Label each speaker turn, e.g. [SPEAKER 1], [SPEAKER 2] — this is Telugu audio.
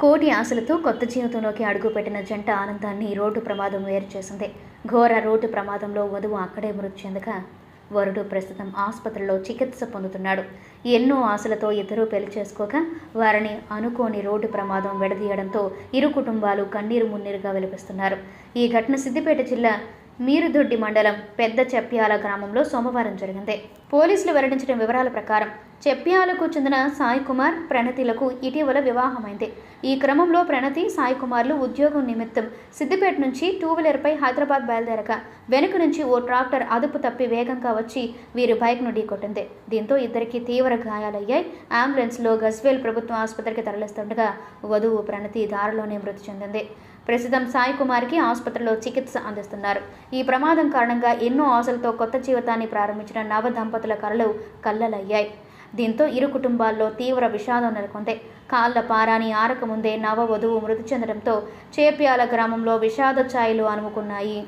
[SPEAKER 1] కోటి ఆశలతో కొత్త జీవితంలోకి అడుగుపెట్టిన జంట ఆనందాన్ని రోడ్డు ప్రమాదం వేరు చేసింది. ఘోర రోడ్డు ప్రమాదంలో వధువు అక్కడే మృతి చెందగా వరుడు ప్రస్తుతం ఆసుపత్రిలో చికిత్స పొందుతున్నాడు. ఎన్నో ఆశలతో ఇద్దరూ పెళ్ళి చేసుకోగా వారిని అనుకోని రోడ్డు ప్రమాదం విడదీయడంతో ఇరు కుటుంబాలు కన్నీరు మున్నీరుగా వెలిపిస్తున్నారు. ఈ ఘటన సిద్దిపేట జిల్లా మీరుదొడ్డి మండలం పెద్ద చెప్యాల గ్రామంలో సోమవారం జరిగింది. పోలీసులు వెల్లడించిన వివరాల ప్రకారం చెప్యాలకు చెందిన సాయి కుమార్ ప్రణతిలకు ఇటీవల వివాహమైంది. ఈ క్రమంలో ప్రణతి సాయి కుమార్లు ఉద్యోగం నిమిత్తం సిద్దిపేట నుంచి టూ వీలర్పై హైదరాబాద్ బయలుదేరగా వెనుక నుంచి ఓ ట్రాక్టర్ అదుపు తప్పి వేగంగా వచ్చి వీరి బైక్ను ఢీకొట్టింది దీంతో ఇద్దరికి తీవ్ర గాయాలయ్యాయి. అంబులెన్స్లో గజ్వేల్ ప్రభుత్వ ఆసుపత్రికి తరలిస్తుండగా వధువు ప్రణతి దారిలోనే మృతి చెందింది. ప్రస్తుతం సాయి కుమార్కి ఆసుపత్రిలో చికిత్స అందిస్తున్నారు. ఈ ప్రమాదం కారణంగా ఎన్నో ఆశలతో కొత్త జీవితాన్ని ప్రారంభించిన నవ దంపతుల కలలు కల్లలయ్యాయి దీంతో ఇరు కుటుంబాల్లో తీవ్ర విషాదం నెలకొంది. కాళ్ళ పారాని ఆరకముందే నవ వధువు మృతి చెందడంతో చేప్యాల గ్రామంలో విషాద ఛాయలు అనుముకున్నాయి